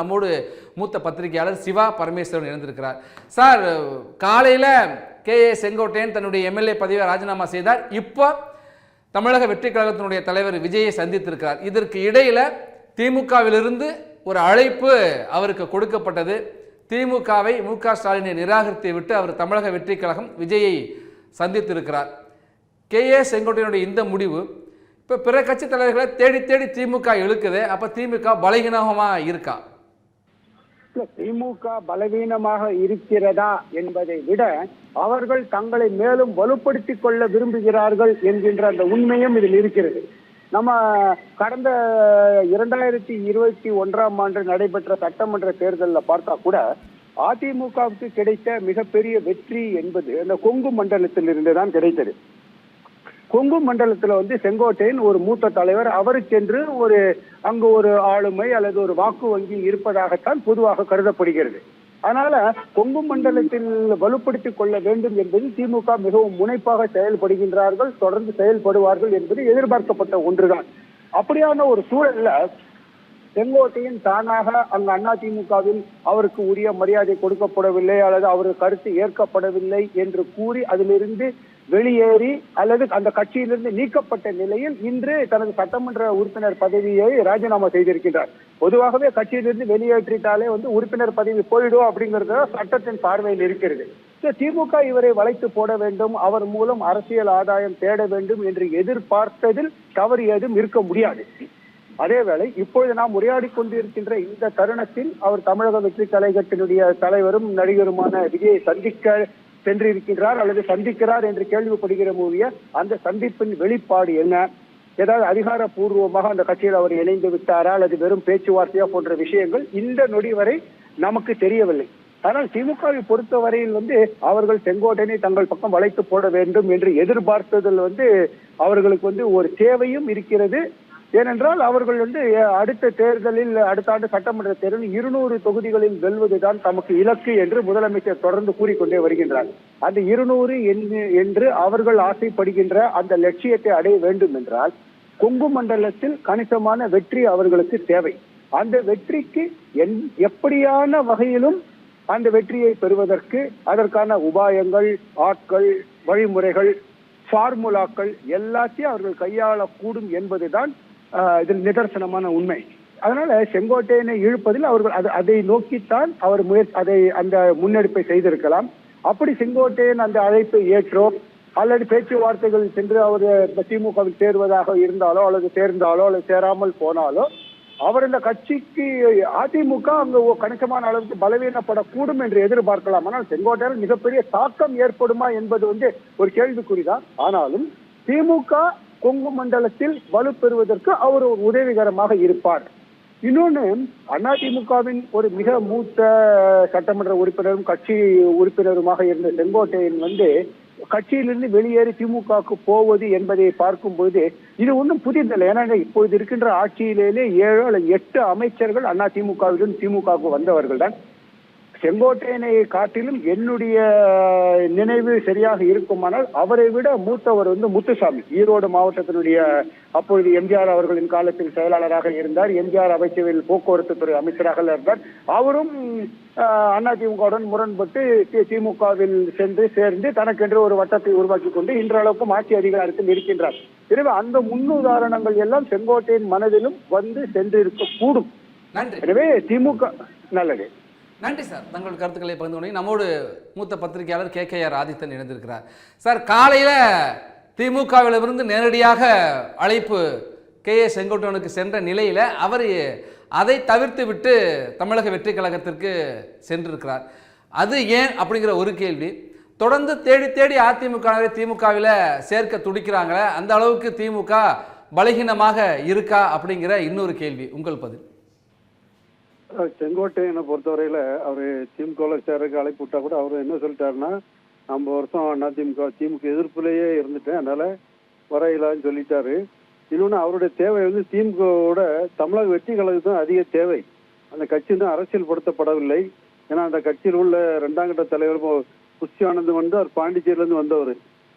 நம்மோடு மூத்த பத்திரிகையாளர் சிவா பரமேஸ்வரன் இருந்திருக்கிறார் சார் காலையில் கே ஏ செங்கோட்டையன் தன்னுடைய எம்எல்ஏ பதவியை ராஜினாமா செய்தார். இப்போ தமிழக வெற்றி கழகத்தினுடைய தலைவர் விஜயை சந்தித்திருக்கிறார். இதற்கு இடையில் திமுகவிலிருந்து ஒரு அழைப்பு அவருக்கு கொடுக்கப்பட்டது. திமுகவை மு க ஸ்டாலினை நிராகரித்து விட்டு அவர் தமிழக வெற்றி கழகம் விஜயை சந்தித்திருக்கிறார். கே ஏ செங்கோட்டையனுடைய இந்த முடிவு இப்போ பிற கட்சி தலைவர்களை தேடி தேடி திமுக இழுக்குது. அப்போ திமுக பலகீனமாக இருக்கா? திமுக பலவீனமாக இருக்கிறதா என்பதை விட அவர்கள் தங்களை மேலும் வலுப்படுத்திக் கொள்ள விரும்புகிறார்கள் என்கின்ற அந்த உண்மையும் இதில் இருக்கிறது. நம்ம கடந்த இரண்டாயிரத்தி இருபத்தி ஒன்றாம் ஆண்டு நடைபெற்ற சட்டமன்ற தேர்தலில் பார்த்தா கூட அதிமுகவுக்கு கிடைத்த மிகப்பெரிய வெற்றி என்பது அந்த கொங்கு மண்டலத்தில் இருந்து தான் கிடைத்தது. கொங்கு மண்டலத்துல வந்து செங்கோட்டையன் ஒரு மூத்த தலைவர். அவருக்கென்று ஒரு அங்கு ஒரு ஆளுமை அல்லது ஒரு வாக்கு வங்கி இருப்பதாகத்தான் பொதுவாக கருதப்படுகிறது. அதனால கொங்கு மண்டலத்தில் வலுப்படுத்திக் கொள்ள வேண்டும் என்பது திமுக மிகவும் முனைப்பாக செயல்படுகின்றார்கள் தொடர்ந்து செயல்படுவார்கள் என்பது எதிர்பார்க்கப்பட்ட ஒன்றுதான். அப்படியான ஒரு சூழல்ல செங்கோட்டையின் தானாக அங்கு அண்ணா திமுகவில் அவருக்கு உரிய மரியாதை கொடுக்கப்படவில்லை அல்லது அவரது கருத்து ஏற்கப்படவில்லை என்று கூறி அதிலிருந்து வெளியேறி அல்லது அந்த கட்சியிலிருந்து நீக்கப்பட்ட நிலையில் இன்று தனது சட்டமன்ற உறுப்பினர் பதவியை ராஜினாமா செய்திருக்கின்றார். பொதுவாகவே கட்சியிலிருந்து வெளியேற்றிட்டாலே வந்து உறுப்பினர் பதவி போயிடும் அப்படிங்கிறது சட்டத்தின் பார்வையில் இருக்கிறது. திமுக இவரை வளைத்து போட வேண்டும் அவர் மூலம் அரசியல் ஆதாயம் தேட வேண்டும் என்று எதிர்பார்த்ததில் தவறு ஏதும் இருக்க முடியாது. அதேவேளை இப்பொழுது நாம் உரையாடி கொண்டிருக்கின்ற இந்த தருணத்தில் அவர் தமிழக வெற்றி கழகத்தினுடைய தலைவரும் நடிகருமான விஜயை சந்திக்க சென்றிருக்கின்றார் அல்லது சந்திக்கிறார் என்று கேள்விப்படுகிற மூவிய அந்த சந்திப்பின் வெளிப்பாடு என்ன? ஏதாவது அதிகாரப்பூர்வமாக அந்த கட்சியில் அவர் இணைந்து விட்டாரா? அல்லது வெறும் பேச்சுவார்த்தையா போன்ற விஷயங்கள் இந்த நொடி வரை நமக்கு தெரியவில்லை. ஆனால் திமுகவை பொறுத்தவரையில் வந்து அவர்கள் செங்கோட்டையனை தங்கள் பக்கம் வளைத்து போட வேண்டும் என்று எதிர்பார்த்ததில் வந்து அவர்களுக்கு வந்து ஒரு தேவையும் இருக்கிறது. ஏனென்றால் அவர்கள் வந்து அடுத்த தேர்தலில் அடுத்த ஆண்டு சட்டமன்ற தேர்தலில் இருநூறு தொகுதிகளில் வெல்வதுதான் தமக்கு இலக்கு என்று முதலமைச்சர் தொடர்ந்து கூறிக்கொண்டே வருகின்றார். அந்த இருநூறு என்று அவர்கள் ஆசைப்படுகின்ற அந்த லட்சியத்தை அடைய வேண்டும் என்றால் கொங்கு மண்டலத்தில் கணிசமான வெற்றி அவர்களுக்கு தேவை. அந்த வெற்றிக்கு என் எப்படியான வகையிலும் அந்த வெற்றியை பெறுவதற்கு அதற்கான உபாயங்கள் ஆட்கள் வழிமுறைகள் ஃபார்முலாக்கள் எல்லாத்தையும் அவர்கள் கையாளக்கூடும் என்பதுதான் இதில் நிதர்சனமான உண்மை. அதனால செங்கோட்டையனை இழுப்பதில் அவர்கள் அது அதை நோக்கித்தான் அவர் முயற்சி அதை அந்த முன்னெடுப்பை செய்திருக்கலாம். அப்படி செங்கோட்டையன் அந்த அழைப்பை ஏற்றோ அல்லது பேச்சுவார்த்தைகள் சென்று அவர் திமுகவில் சேருவதாக இருந்தாலோ அல்லது சேர்ந்தாலோ அல்லது சேராமல் போனாலோ அவர் இந்த கட்சிக்கு அதிமுக அங்கே கணிசமான அளவுக்கு பலவீனப்படக்கூடும் என்று எதிர்பார்க்கலாம். ஆனால் செங்கோட்டையால் மிகப்பெரிய தாக்கம் ஏற்படுமா என்பது வந்து ஒரு கேள்விக்குறிதான். ஆனாலும் திமுக கொங்கு மண்டலத்தில் வலுப்பெறுவதற்கு அவர் ஒரு உதவிகரமாக இருப்பார். இன்னொன்னு அதிமுகவின் ஒரு மிக மூத்த சட்டமன்ற உறுப்பினரும் கட்சி உறுப்பினருமாக இருந்த செங்கோட்டையன் வந்து கட்சியிலிருந்து வெளியேறி திமுகவுக்கு போவது என்பதை பார்க்கும்போது இது ஒன்றும் புதிதில்லை. ஏன்னா இப்பொழுது இருக்கின்ற ஆட்சியிலேயே ஏழு அல்லது எட்டு அமைச்சர்கள் அண்ணா திமுகவுக்கு வந்தவர்கள் தான். செங்கோட்டையனை காட்டிலும் என்னுடைய நினைவு சரியாக இருக்குமானால் அவரை விட மூத்தவர் வந்து முத்துசாமி. ஈரோடு மாவட்டத்தினுடைய அப்பொழுது எம்ஜிஆர் அவர்களின் காலத்தில் செயலாளராக இருந்தார். எம்ஜிஆர் அமைச்சரவையில் போக்குவரத்து துறை அமைச்சராக இருந்தார். அவரும் அதிமுகவுடன் முரண்பட்டு திமுகவில் சென்று சேர்ந்து தனக்கென்று ஒரு வட்டத்தை உருவாக்கி கொண்டு இன்றளவுக்கும் ஆட்சி அதிகாரத்தில் இருக்கின்றார். எனவே அந்த முன்னுதாரணங்கள் எல்லாம் செங்கோட்டையின் மனதிலும் வந்து சென்று இருக்கக்கூடும் நன்றி. எனவே திமுக நல்லது. நன்றி சார். தங்கள் கருத்துக்களை பகிர்ந்து கொண்டு நம்மோடு மூத்த பத்திரிகையாளர் கே. கே. ஆர். ஆதித்தன் இணைந்திருக்கிறார். சார் காலையில் திமுகவிலிருந்து நேரடியாக அழைப்பு கே. ஏ. செங்கோட்டனுக்கு சென்ற நிலையில் அவர் அதை தவிர்த்து விட்டு தமிழக வெற்றி கழகத்திற்கு சென்றிருக்கிறார். அது ஏன் அப்படிங்கிற ஒரு கேள்வி. தொடர்ந்து தேடி தேடி அதிமுகவை திமுகவில் சேர்க்க துடிக்கிறாங்களே அந்த அளவுக்கு திமுக பலகீனமாக இருக்கா அப்படிங்கிற இன்னொரு கேள்வி. உங்கள் பதில்? செங்கோட்டையனை பொறுத்தவரையில அவரு திமுகவில் சேர்றதுக்கு அழைப்பு விட்டா கூட அவர் என்ன சொல்லிட்டாருன்னா ஐம்பது வருஷம் அண்ணா திமுக திமுக எதிர்ப்புலேயே இருந்துட்டேன் அதனால வரையிலான்னு சொல்லிட்டாரு. இன்னொன்று அவருடைய தேவை வந்து திமுகவோட தமிழக வெற்றி கழகம் தான் அதிக தேவை. அந்த கட்சி தான் அரசியல்படுத்தப்படவில்லை. ஏன்னா அந்த கட்சியில் உள்ள ரெண்டாம் கட்ட தலைவர் இப்போ புஷ்டி ஆனந்த் வந்து அவர் பாண்டிச்சேரியிலேருந்து வந்தவர்.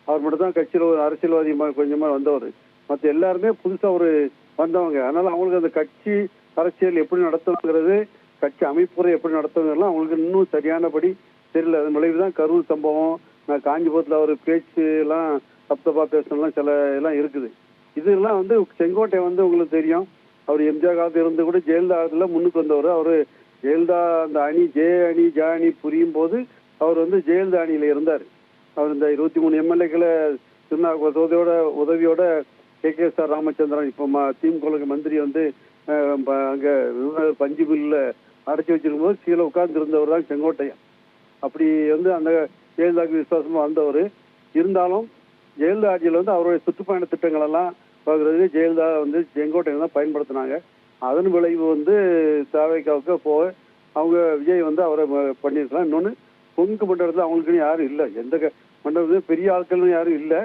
அவர் மட்டும் தான் கட்சியில் ஒரு அரசியல்வாதி கொஞ்சமாக வந்தவர். மற்ற எல்லாருமே புதுசாக ஒரு வந்தவங்க. அதனால அவங்களுக்கு அந்த கட்சி அரசியல் எப்படி நடத்தணுங்கிறது கட்சி அமைப்புரை எப்படி நடத்துவதெல்லாம் அவங்களுக்கு இன்னும் சரியானபடி தெரியல. அதன் விளைவு தான் கரூர் சம்பவம். நான் காஞ்சிபுரத்தில் அவர் பேச்சு எல்லாம் தப்தப்பா பேசணும்லாம் சில எல்லாம் இருக்குது. இதெல்லாம் வந்து செங்கோட்டை வந்து உங்களுக்கு தெரியும். அவர் எம்ஜிஆர் காலத்தில் இருந்து கூட ஜெயலலிதா முன்னுக்கு வந்தவர். அவர் ஜெயலலிதா அந்த அணி ஜெய அணி ஜ அணி புரியும் போது அவர் வந்து ஜெயலலிதா அணியில் இருந்தார். அவர் இந்த இருபத்தி மூணு எம்எல்ஏக்களை திருநாவுக்கரசோதையோட உதவியோட கே கே ஆர் ராமச்சந்திரன் இப்போ ம- திமுக மந்திரி வந்து அங்கே ப- பஞ்சு மில்ல அடைச்சி வச்சிருக்கும் போது கீழே உட்கார்ந்து இருந்தவர் தான் செங்கோட்டையன். அப்படி வந்து அந்த ஜெயலலிதாவுக்கு விசுவாசமாக வந்தவர் இருந்தாலும் ஜெயலலிதா ஆட்சியில் வந்து அவருடைய சுற்றுப்பயண திட்டங்கள் எல்லாம் பார்க்குறது ஜெயலலிதா வந்து செங்கோட்டையன் தான் பயன்படுத்தினாங்க. அதன் விளைவு வந்து தாவைக்காவுக்கு போக அவங்க விஜய் வந்து அவரை பண்ணியிருக்கலாம். இன்னொன்று பொங்கு மண்டலத்தில் அவங்களுக்குன்னு யாரும் இல்லை. எந்த மண்டலத்துலையும் பெரிய ஆட்கள்னு யாரும் இல்லை.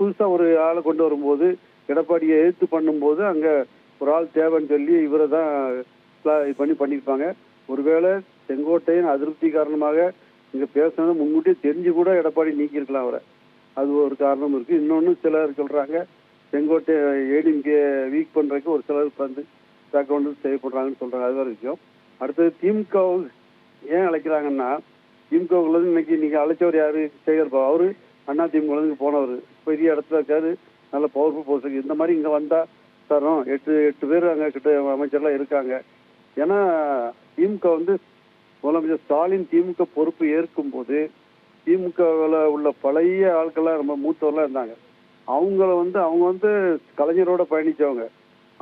புதுசாக ஒரு ஆளை கொண்டு வரும்போது எடப்பாடியை எதிர்த்து பண்ணும்போது அங்கே ஒரு ஆள் தேவைன்னு சொல்லி இவரை தான் இது பண்ணி பண்ணியிருப்பாங்க. ஒருவேளை செங்கோட்டையின் அதிருப்தி காரணமாக இங்கே பேசுனது முன்கூட்டியே தெரிஞ்சு கூட எடப்பாடி நீக்கியிருக்கலாம் அவரை. அது ஒரு காரணம் இருக்குது இன்னொன்று சிலர் சொல்கிறாங்க செங்கோட்டை ஏடிஎம்கே வீக் பண்ணுறதுக்கு ஒரு சிலர் வந்து பேக்ரவுண்ட் செய்யப்படுறாங்கன்னு சொல்கிறாங்க அது வேற விஷயம். அடுத்தது திமுக ஏன் அழைக்கிறாங்கன்னா திமுகவுல இருந்து இன்னைக்கு நீங்கள் அழைச்சவர் யார்? சேகர் பாபு. அண்ணா திமுகலேருந்து போனவர். பெரிய இடத்துல இருக்காரு. நல்ல பவர்ஃபுல் போஸ்ட் இந்த மாதிரி இங்கே வந்தால் தரோம். எட்டு எட்டு பேர் அங்கே கிட்ட அமைச்சர்லாம் இருக்காங்க. ஏன்னா திமுக வந்து முதலமைச்சர் ஸ்டாலின் திமுக பொறுப்பு ஏற்கும் போது திமுகவில் உள்ள பழைய ஆட்கள்லாம் ரொம்ப மூத்தவர்லாம் இருந்தாங்க. அவங்கள வந்து அவங்க வந்து கலைஞரோட பயணித்தவங்க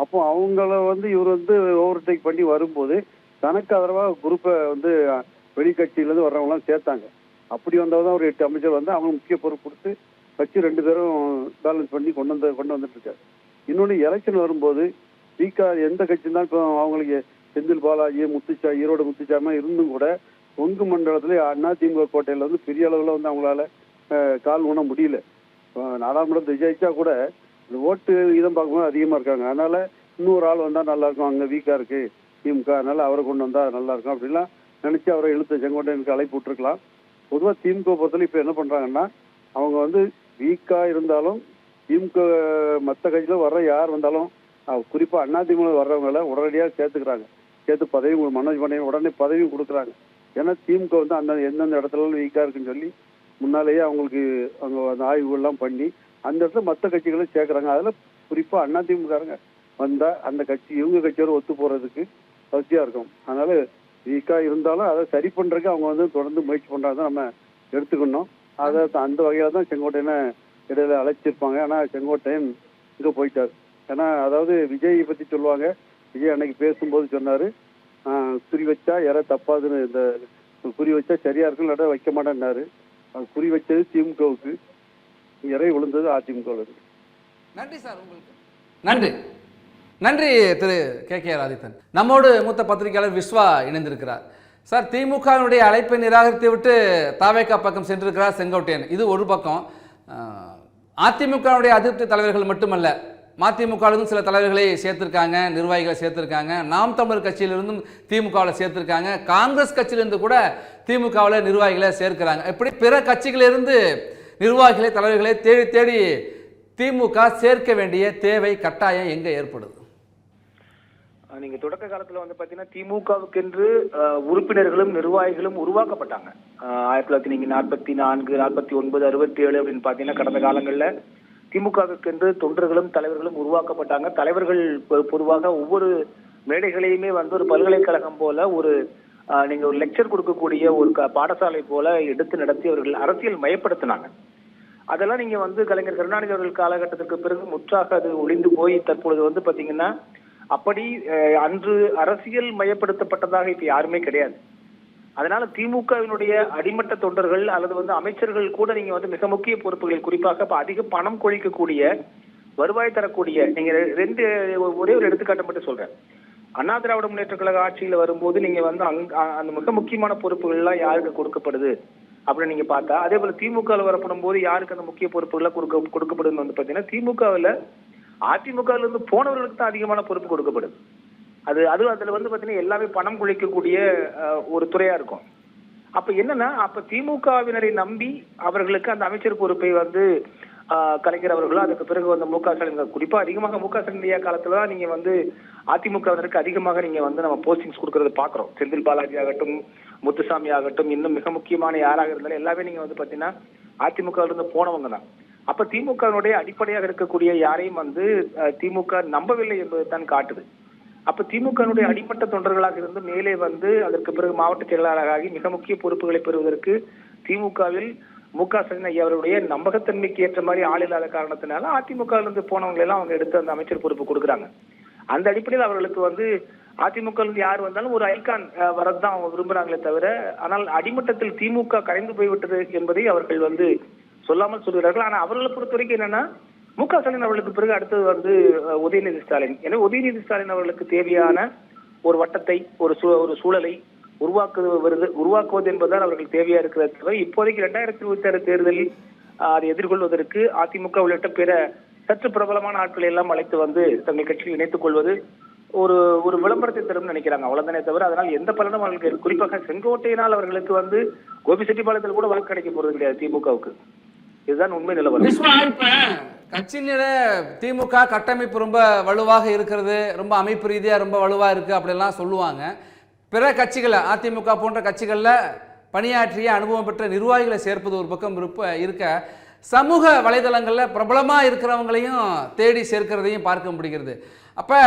அப்போ அவங்கள வந்து இவர் வந்து ஓவர்டேக் பண்ணி வரும்போது தனக்கு ஆதரவாக குரூப்பை வந்து வெளிக்கட்சியிலேருந்து வர்றவங்களாம் சேர்த்தாங்க. அப்படி வந்தவங்க தான் ஒரு எட்டு அமைச்சர் வந்து அவங்க முக்கிய பொறுப்பு கொடுத்து கட்சி ரெண்டு பேரும் பேலன்ஸ் பண்ணி கொண்டு வந்து கொண்டு வந்துட்டு இருக்காரு. இன்னொன்று எலெக்ஷன் வரும்போது திக எந்த கட்சி தான் இப்போ அவங்களுக்கு செந்தில் பாலாஜி முத்துச்சா ஈரோடு முத்துச்சாம இருந்தும் கூட கொங்கு மண்டலத்தில் அண்ணா திமுக கோட்டையில் வந்து பெரிய அளவில் வந்து அவங்களால கால் ஊன முடியல. நாடாளுமன்றம் விஜயிச்சா கூட இந்த ஓட்டு இதம் பார்க்கும்போது அதிகமாக இருக்காங்க. அதனால இன்னொரு ஆள் வந்தால் நல்லா இருக்கும். அங்கே வீக்காக இருக்கு திமுக. அதனால அவரை கொண்டு வந்தால் நல்லா இருக்கும் அப்படிலாம் நினச்சி அவரை இழுத்து செங்கோட்டையனுக்கு அழைப்பு விட்டுருக்கலாம். பொதுவாக திமுக பொறுத்தவரை இப்போ என்ன பண்ணுறாங்கன்னா அவங்க வந்து வீக்காக இருந்தாலும் திமுக மற்ற கட்சியில் வர்ற யார் வந்தாலும் குறிப்பாக குறிப்பா அண்ணா திமுக வர்றவங்கள உடனடியாக சேர்த்துக்கிறாங்க. சேர்த்து பதவி மனோஜ் பண்ணி உடனே பதவியும் கொடுக்குறாங்க. ஏன்னா திமுக வந்து அந்த எந்தெந்த இடத்துல வீக்காக இருக்குன்னு சொல்லி முன்னாலேயே அவங்களுக்கு அவங்க அந்த ஆய்வுகள்லாம் பண்ணி அந்த இடத்துல மற்ற கட்சிகளை சேர்க்குறாங்க. அதில் குறிப்பாக அண்ணா திமுககாரங்க வந்தால் அந்த கட்சி இவங்க கட்சியோட ஒத்து போகிறதுக்கு வசதியாக இருக்கும். அதனால வீக்காக இருந்தாலும் அதை சரி பண்ணுறதுக்கு அவங்க வந்து தொடர்ந்து முயற்சி பண்ணுறாங்க நம்ம எடுத்துக்கணும். அதை அந்த வகையில் தான் செங்கோட்டையனை இடையில அழைச்சிருப்பாங்க. ஆனால் செங்கோட்டையன் இங்கே போயிட்டார். ஏன்னா அதாவது விஜயை பற்றி சொல்லுவாங்க. விஜய் அன்னைக்கு பேசும்போது சொன்னார் குறி வச்சா யாரா தப்பாதுன்னு இந்த குறி வச்சா சரியா இருக்கும் இல்லாட்டா வைக்க மாட்டேன்னாரு. குறி வச்சது திமுகவுக்கு. இறை விழுந்தது அதிமுகவுக்கு. நன்றி சார் உங்களுக்கு. நன்றி. நன்றி திரு கே கே ஆதித்தன். நம்மோடு மூத்த பத்திரிகையாளர் விஸ்வா இணைந்திருக்கிறார். சார் திமுகவினுடைய அழைப்பை நிராகரித்து விட்டு தாவேக்கா பக்கம் சென்றிருக்கிறார் செங்கோட்டையன். இது ஒரு பக்கம். அதிமுகவினுடைய அதிமுகவுடைய அதிருப்தி தலைவர்கள் மட்டுமல்ல மதிமுகவிலிருந்து சில தலைவர்களை சேர்த்திருக்காங்க நிர்வாகிகளை சேர்த்திருக்காங்க நாம் தமிழர் கட்சியிலிருந்தும் திமுகவில் சேர்த்திருக்காங்க காங்கிரஸ் கட்சியிலிருந்து கூட திமுகவில் நிர்வாகிகளை சேர்க்கிறாங்க. இப்படி பிற கட்சிகளிலிருந்து நிர்வாகிகளை தலைவர்களை தேடி தேடி திமுக சேர்க்க வேண்டிய தேவை கட்டாயம் எங்கே ஏற்படுது? நீங்க தொடக்க காலத்துல வந்து பாத்தீங்கன்னா திமுகவுக்கென்று என்று உறுப்பினர்களும் நிர்வாகிகளும் உருவாக்கப்பட்டாங்க. ஆயிரத்தி தொள்ளாயிரத்தி நீங்க நாற்பத்தி நான்கு நாற்பத்தி ஒன்பது அறுபத்தி ஏழு அப்படின்னு பாத்தீங்கன்னா கடந்த காலங்கள்ல திமுகவுக்கென்று தொண்டர்களும் தலைவர்களும் உருவாக்கப்பட்டாங்க. தலைவர்கள் பொ- பொதுவாக ஒவ்வொரு மேடைகளையுமே வந்து ஒரு பல்கலைக்கழகம் போல ஒரு நீங்க ஒரு லெக்சர் கொடுக்கக்கூடிய ஒரு க- பாடசாலை போல எடுத்து நடத்தி அவர்கள் அரசியல் மயப்படுத்தினாங்க. அதெல்லாம் நீங்க வந்து கலைஞர் கருணாநிதி அவர்கள் காலகட்டத்திற்கு பிறகு முற்றாக அது ஒளிந்து போய் தற்பொழுது வந்து பாத்தீங்கன்னா அப்படி அன்று அரசியல் மயப்படுத்தப்பட்டதாக இப்ப யாருமே கிடையாது. அதனால திமுகவினுடைய அடிமட்ட தொண்டர்கள் அல்லது வந்து அமைச்சர்கள் கூட நீங்க வந்து மிக முக்கிய பொறுப்புகளில் குறிப்பாக அதிக பணம் கொழிக்கக்கூடிய வருவாய் தரக்கூடிய நீங்க ரெண்டு ஒரே ஒரு எடுத்துக்காட்டு மட்டும் சொல்றேன். அண்ணா திராவிட முன்னேற்ற கழக ஆட்சியில வரும்போது நீங்க வந்து அங்க அ- அந்த மிக முக்கியமான பொறுப்புகள் எல்லாம் யாருக்கு கொடுக்கப்படுது அப்படின்னு நீங்க பார்த்தா அதே போல திமுக வரப்படும் போது யாருக்கு அந்த முக்கிய பொறுப்புகள்லாம் கொடுக்க கொடுக்கப்படுதுன்னு வந்து பாத்தீங்கன்னா திமுகவில் அதிமுகல இருந்து போனவர்களுக்கு தான் அதிகமான பொறுப்பு கொடுக்கப்படுது. அது அது அதுல வந்து பாத்தீங்கன்னா எல்லாமே பணம் குளிக்கக்கூடிய ஒரு துறையா இருக்கும். அப்ப என்னன்னா அப்ப திமுகவினரை நம்பி அவர்களுக்கு அந்த அமைச்சர் பொறுப்பை வந்து கலைக்கிறவர்களோ அதுக்கு பிறகு வந்து மு க ஸ்டாலின் குறிப்பா அதிகமாக மு க ஸ்டாலின் ஐயா காலத்துல தான் நீங்க வந்து அதிமுகவினருக்கு அதிகமாக நீங்க வந்து நம்ம போஸ்டிங்ஸ் கொடுக்கறது பாக்குறோம். செந்தில் பாலாஜி ஆகட்டும் முத்துசாமி ஆகட்டும் இன்னும் மிக முக்கியமான யாராக இருந்தாலும் எல்லாமே நீங்க வந்து பாத்தீங்கன்னா அதிமுக இருந்து போனவங்க தான். அப்ப திமுகவினுடைய அடிப்படையாக இருக்கக்கூடிய யாரையும் வந்து திமுக நம்பவில்லை என்பது தான் காட்டுது. அப்ப திமுகவினுடைய அடிமட்ட தொண்டர்களாக இருந்து மேலே வந்து அதற்கு பிறகு மாவட்ட செயலாளராக ஆகி மிக முக்கிய பொறுப்புகளை பெறுவதற்கு திமுகவில் மு க ஸ்டாலின் ஐயா அவருடைய நம்பகத்தன்மைக்கு ஏற்ற மாதிரி ஆள் இல்லாத காரணத்தினால அதிமுக இருந்து போனவங்க எல்லாம் அவங்க எடுத்து அந்த அமைச்சர் பொறுப்பு கொடுக்குறாங்க. அந்த அடிப்படையில் அவர்களுக்கு வந்து அதிமுக யார் வந்தாலும் ஒரு ஐகான் வரதான் அவங்க விரும்புறாங்களே தவிர ஆனால் அடிமட்டத்தில் திமுக கரைந்து போய்விட்டது என்பதை அவர்கள் வந்து சொல்லாமல் சொல்கிறார்கள். ஆனால் அவர்களை பொறுத்த வரைக்கும் என்னன்னா மு க ஸ்டாலின் அவர்களுக்கு பிறகு அடுத்தது வந்து உதயநிதி ஸ்டாலின். எனவே உதயநிதி ஸ்டாலின் அவர்களுக்கு தேவையான ஒரு வட்டத்தை ஒரு சூ ஒரு சூழலை உருவாக்குவது உருவாக்குவது என்பதுதான் அவர்களுக்கு தேவையா இருக்கிறது தவிர இப்போதைக்கு இரண்டாயிரத்தி இருபத்தி ஆறு தேர்தலில் அதை எதிர்கொள்வதற்கு அதிமுக உள்ளிட்ட பிற சற்று பிரபலமான ஆட்களை எல்லாம் அழைத்து வந்து தங்கள் கட்சியில் இணைத்துக் கொள்வது ஒரு ஒரு விளம்பரத்தை தரும் நினைக்கிறாங்க. அவ்வளவுதானே தவிர அதனால் எந்த பலனும் அவர்களுக்கு குறிப்பாக செங்கோட்டையினால் அவர்களுக்கு வந்து கோபிச்செட்டிப்பாளையத்தில் கூட வாக்கு கிடைக்க போறது கிடையாது திமுகவுக்கு. இதுதான் உண்மை நிலவரம். கட்சியில திமுக கட்டமைப்பு ரொம்ப வலுவாக இருக்கிறது ரொம்ப அமைப்பு ரீதியாக ரொம்ப வலுவாக இருக்கு அப்படிலாம் சொல்லுவாங்க. பிற கட்சிகளை அதிமுக போன்ற கட்சிகளில் பணியாற்றிய அனுபவம் பெற்ற நிர்வாகிகளை சேர்ப்பது ஒரு பக்கம் இருப்ப இருக்க சமூக வலைதளங்களில் பிரபலமாக இருக்கிறவங்களையும் தேடி சேர்க்கிறதையும் பார்க்க முடிகிறது. அப்போ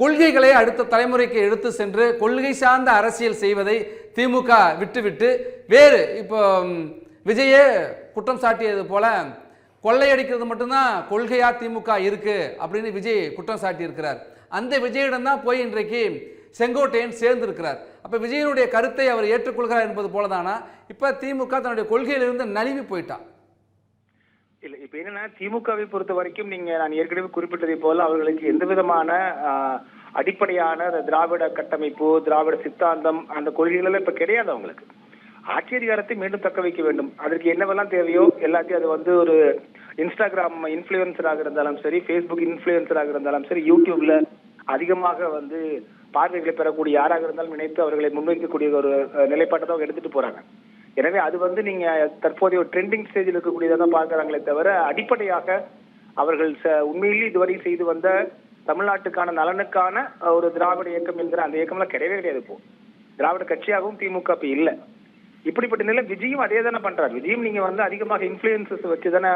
கொள்கைகளை அடுத்த தலைமுறைக்கு எடுத்து சென்று கொள்கை சார்ந்த அரசியல் செய்வதை திமுக விட்டுவிட்டு வேறு இப்போ விஜயே குற்றம் சாட்டியது போல கொள்ளையடிக்கிறது மட்டும்தான் கொள்கையா திமுக இருக்கு அப்படின்னு விஜய் குற்றம் சாட்டியிருக்கிறார். அந்த விஜயிடம் தான் போய் இன்றைக்கு செங்கோட்டையன் சேர்ந்திருக்கிறார். அப்ப விஜயனுடைய கருத்தை அவர் ஏற்றுக்கொள்கிறார் என்பது போலதானா? இப்ப திமுக தன்னுடைய கொள்கையிலிருந்து நழுவி போயிட்டான் இல்ல இப்ப என்னன்னா திமுகவை பொறுத்த வரைக்கும் நீங்க நான் ஏற்கனவே குறிப்பிட்டதை போல அவர்களுக்கு எந்த விதமான அடிப்படையான திராவிட கட்டமைப்பு திராவிட சித்தாந்தம் அந்த கொள்கைகள் இப்போ இப்ப கிடையாது அவங்களுக்கு. ஆட்சி அதிகாரத்தை மீண்டும் தக்க வைக்க வேண்டும். அதற்கு என்னவெல்லாம் தேவையோ எல்லாத்தையும் அது வந்து ஒரு இன்ஸ்டாகிராம் இன்ஃபுளுசராக இருந்தாலும் சரி ஃபேஸ்புக் இன்ஃபுளுசராக இருந்தாலும் சரி யூடியூப்ல அதிகமாக வந்து பார்வைகளை பெறக்கூடிய யாராக இருந்தாலும் நினைத்து அவர்களை முன்வைக்கக்கூடிய ஒரு நிலைப்பாட்டை தான் எடுத்துட்டு போறாங்க. எனவே அது வந்து நீங்க தற்போதைய ஒரு ட்ரெண்டிங் ஸ்டேஜில் இருக்கக்கூடியதாக தான் பார்க்குறாங்களே தவிர அடிப்படையாக அவர்கள் ச- உண்மையிலேயே இதுவரை செய்து வந்த தமிழ்நாட்டுக்கான நலனுக்கான ஒரு திராவிட இயக்கம் என்கிற அந்த இயக்கம்லாம் கிடையவே கிடையாது இப்போ. திராவிட கட்சியாகவும் திமுக இப்ப இல்லை. இப்படிப்பட்ட நிலை விஜயும் அதே தானே பண்றாரு. விஜயும் நீங்க வந்து அதிகமாக இன்ஃபுளுசஸ் வச்சு தானே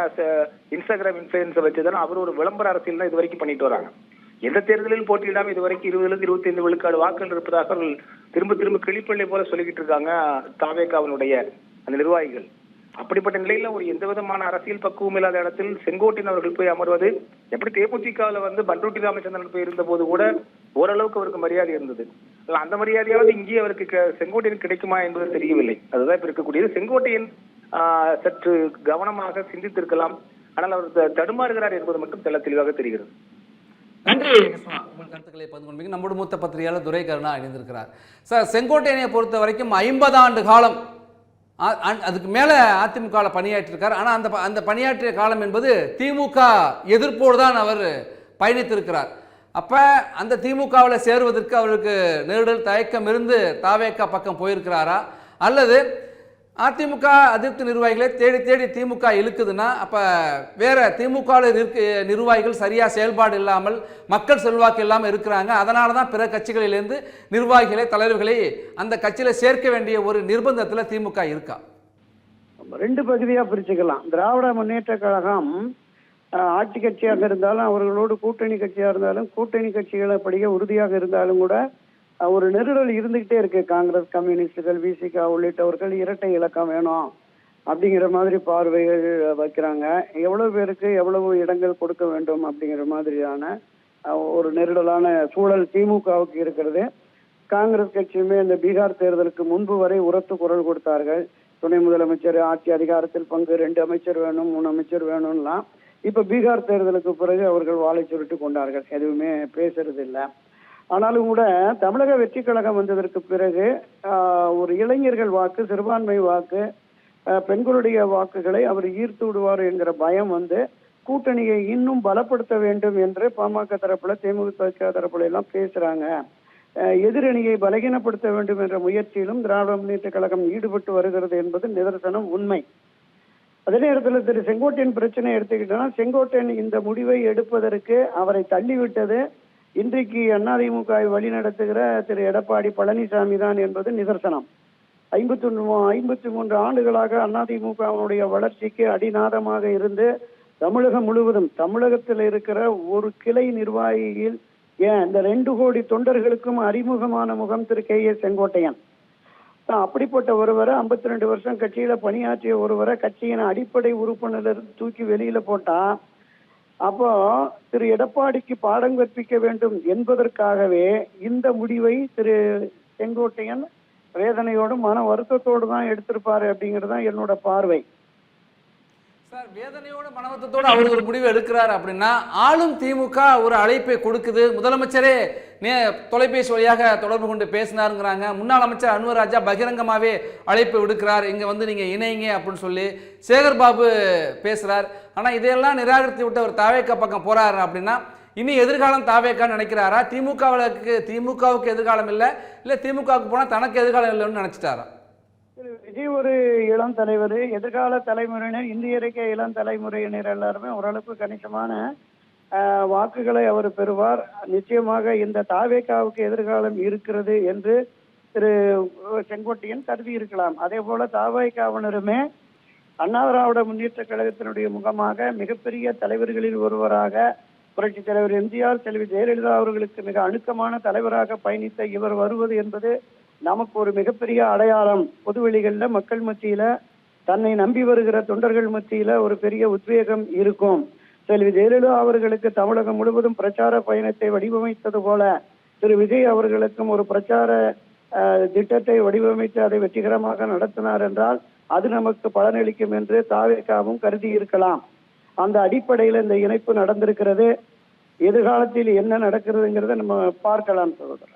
இன்ஸ்டாகிராம் இன்ஃபுளுன்ஸை வச்சு தானே அவர் ஒரு விளம்பர அரசியல் தான் இது வரைக்கும் பண்ணிட்டு வராங்க. எந்த தேர்தலில் போட்டியிடாம இது வரைக்கும் இருபதுலேருந்து இருபத்தி ஐந்து விழுக்காடு வாக்குகள் இருப்பதாக அவர்கள் திரும்ப திரும்ப கிளிப்பள்ளி போல சொல்லிக்கிட்டு இருக்காங்க தாவேகாவினுடைய அந்த நிர்வாகிகள். அப்படிப்பட்ட நிலையில ஒரு எந்த விதமான அரசியல் பக்குவம் இல்லாத இடத்தில் செங்கோட்டையன் அவர்கள் போய் அமர்வது எப்படி தேமுதிகவில் வந்து பண்ருட்டி ராமச்சந்திரன் போய் இருந்த போது கூட ஓரளவுக்கு அவருக்கு மரியாதை இருந்தது. அந்த மரியாதையாவது இங்கே அவருக்கு க- செங்கோட்டையன் கிடைக்குமா என்பது தெரியவில்லை. அதுதான் இப்ப இருக்கக்கூடியது. செங்கோட்டையன் ஆஹ், சற்று கவனமாக சிந்தித்திருக்கலாம். ஆனால் அவர் தடுமாறுகிறார் என்பது மட்டும் தெல்ல தெளிவாக தெரிகிறது. நன்றி. உங்கள் கருத்துக்களை பகிர்ந்து கொண்டீங்க நம்முடைய மூத்த பத்திரிகையாளர் துரை கருணா இணைந்திருக்கிறார். சார் செங்கோட்டையனை பொறுத்த வரைக்கும் ஐம்பது ஆண்டு காலம் அதுக்கு மேலே அதிமுகவில் பணியாற்றியிருக்கார் ஆனால் அந்த ப- அந்த பணியாற்றிய காலம் என்பது திமுக எதிர்ப்போடு தான் அவர் பயணித்திருக்கிறார். அப்போ அந்த திமுகவில் சேருவதற்கு அவருக்கு நெருடல் தயக்கம் இருந்து தாவேக்கா பக்கம் போயிருக்கிறாரா? அல்லது அதிமுக அதிருப்தி நிர்வாகிகளை தேடி தேடி திமுக இழுக்குதுன்னா அப்போ வேற திமுகவில் இருக்க நிர்வாகிகள் சரியாக செயல்பாடு இல்லாமல் மக்கள் செல்வாக்கு இல்லாமல் இருக்கிறாங்க. அதனால தான் பிற கட்சிகளிலிருந்து நிர்வாகிகளை தலைவர்களை அந்த கட்சியில் சேர்க்க வேண்டிய ஒரு நிர்பந்தத்தில் திமுக இருக்கா? ரெண்டு பகுதியாக பிரிச்சுக்கலாம். திராவிட முன்னேற்ற கழகம் ஆட்சி கட்சியாக இருந்தாலும் அவர்களோடு கூட்டணி கட்சியாக இருந்தாலும் கூட்டணி கட்சிகளை படிக்க உறுதியாக இருந்தாலும் கூட ஒரு நெருடல் இருந்துகிட்டே இருக்கு. காங்கிரஸ் கம்யூனிஸ்டுகள் விசிகா உள்ளிட்டவர்கள் இரட்டை இலக்கம் வேணும் அப்படிங்கிற மாதிரி பார்வைகள் வைக்கிறாங்க. எவ்வளவு பேருக்கு எவ்வளவு இடங்கள் கொடுக்க வேண்டும் அப்படிங்கிற மாதிரியான ஒரு நெருடலான சூழல் திமுகவுக்கு இருக்கிறது. காங்கிரஸ் கட்சியுமே இந்த பீகார் தேர்தலுக்கு முன்பு வரை உரத்து குரல் கொடுத்தார்கள். துணை முதலமைச்சர் ஆட்சி அதிகாரத்தில் பங்கு ரெண்டு அமைச்சர் வேணும் மூணு அமைச்சர் வேணும்லாம். இப்ப பீகார் தேர்தலுக்கு பிறகு அவர்கள் வாழை சுருட்டு கொண்டார்கள். எதுவுமே பேசுறது இல்லை. ஆனாலும் கூட தமிழக வெற்றி கழகம் வந்ததற்கு பிறகு ஒரு இளைஞர்கள் வாக்கு சிறுபான்மை வாக்கு பெண்களுடைய வாக்குகளை அவர் ஈர்த்து விடுவார் என்கிற பயம் வந்து கூட்டணியை இன்னும் பலப்படுத்த வேண்டும் என்று பாமக தரப்புல தேமுதிக தரப்புல எல்லாம் பேசுறாங்க. எதிரணியை பலகீனப்படுத்த வேண்டும் என்ற முயற்சியிலும் திராவிட முன்னேற்ற கழகம் ஈடுபட்டு வருகிறது என்பது நிதர்சனம் உண்மை. அதே நேரத்தில் திரு செங்கோட்டையன் பிரச்சனை எடுத்துக்கிட்டோம்னா செங்கோட்டையன் இந்த முடிவை எடுப்பதற்கு அவரை தள்ளிவிட்டது. இன்றைக்கு அதிமுகவை வழி நடத்துகிற திரு எடப்பாடி பழனிசாமி தான் என்பது நிதர்சனம். ஐம்பத்தி ஐம்பத்தி மூன்று ஆண்டுகளாக அதிமுகவினுடைய வளர்ச்சிக்கு அடிநாதமாக இருந்து தமிழகம் முழுவதும் தமிழகத்தில் இருக்கிற ஒரு கிளை நிர்வாகியில் ஏன் இந்த ரெண்டு கோடி தொண்டர்களுக்கும் அறிமுகமான முகம் திரு கே ஏ செங்கோட்டையன்? அப்படிப்பட்ட ஒருவரை 52 ரெண்டு வருஷம் கட்சியில பணியாற்றிய ஒருவரை கட்சியின் அடிப்படை உறுப்பினர் தூக்கி வெளியில போட்டா அப்போ திரு எடப்பாடிக்கு பாடம் கற்பிக்க வேண்டும் என்பதற்காகவே இந்த முடிவை திரு செங்கோட்டையன் வேதனையோடும் மன வருத்தத்தோடு தான் எடுத்திருப்பாரு அப்படிங்கிறது தான் என்னோட பார்வை. சார் வேதனையோட மனவத்தத்தோட அவர் ஒரு முடிவு எடுக்கிறார் அப்படின்னா ஆளும் திமுக ஒரு அழைப்பை கொடுக்குது. முதலமைச்சரே நே தொலைபேசி வழியாக தொடர்பு கொண்டு பேசினாருங்கிறாங்க. முன்னாள் அமைச்சர் அன்வர் ராஜா அழைப்பு விடுக்கிறார். இங்கே வந்து நீங்கள் இணைங்க அப்படின்னு சொல்லி சேகர் பாபு பேசுகிறார் ஆனால் இதையெல்லாம் நிராகரித்து விட்டு அவர் தாவேக்கா பக்கம் போகிறாரு அப்படின்னா இனி எதிர்காலம் தாவேக்கான்னு நினைக்கிறாரா? திமுகவுக்கு திமுகவுக்கு எதிர்காலம் இல்லை இல்லை திமுகவுக்கு போனால் தனக்கு எதிர்காலம் இல்லைன்னு நினச்சிட்டாரா? விஜய் ஒரு இளம் தலைவர் எதிர்கால தலைமுறையினர் இந்திய இருக்க இளம் தலைமுறையினர் எல்லாருமே ஓரளவுக்கு கணிசமான வாக்குகளை அவர் பெறுவார். நிச்சயமாக இந்த தாவேக்காவுக்கு எதிர்காலம் இருக்கிறது என்று திரு செங்கோட்டையன் கருதி இருக்கலாம். அதே போல தாவேக்காவினருமே அண்ணா திராவிட முன்னேற்ற கழகத்தினுடைய முகமாக மிகப்பெரிய தலைவர்களில் ஒருவராக புரட்சி தலைவர் எம்ஜிஆர் செல்வி ஜெயலலிதா அவர்களுக்கு மிக அணுக்கமான தலைவராக பயணித்த இவர் வருவது என்பது நமக்கு ஒரு மிகப்பெரிய அடையாளம். பொதுவெளிகளில் மக்கள் மத்தியில் தன்னை நம்பி வருகிற தொண்டர்கள் மத்தியில் ஒரு பெரிய உத்வேகம் இருக்கும். செல்வி ஜெயலலிதா அவர்களுக்கு தமிழகம் முழுவதும் பிரச்சார பயணத்தை வடிவமைத்தது போல திரு விஜய் அவர்களுக்கும் ஒரு பிரச்சார திட்டத்தை வடிவமைத்து அதை வெற்றிகரமாக நடத்தினார் என்றால் அது நமக்கு பலனளிக்கும் என்று தாவேக்காவும் கருதி இருக்கலாம். அந்த அடிப்படையில் இந்த இணைப்பு நடந்திருக்கிறது. எதிர்காலத்தில் என்ன நடக்கிறதுங்கிறத நம்ம பார்க்கலாம் சகோதரர்.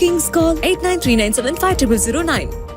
Bookings call 8939750009.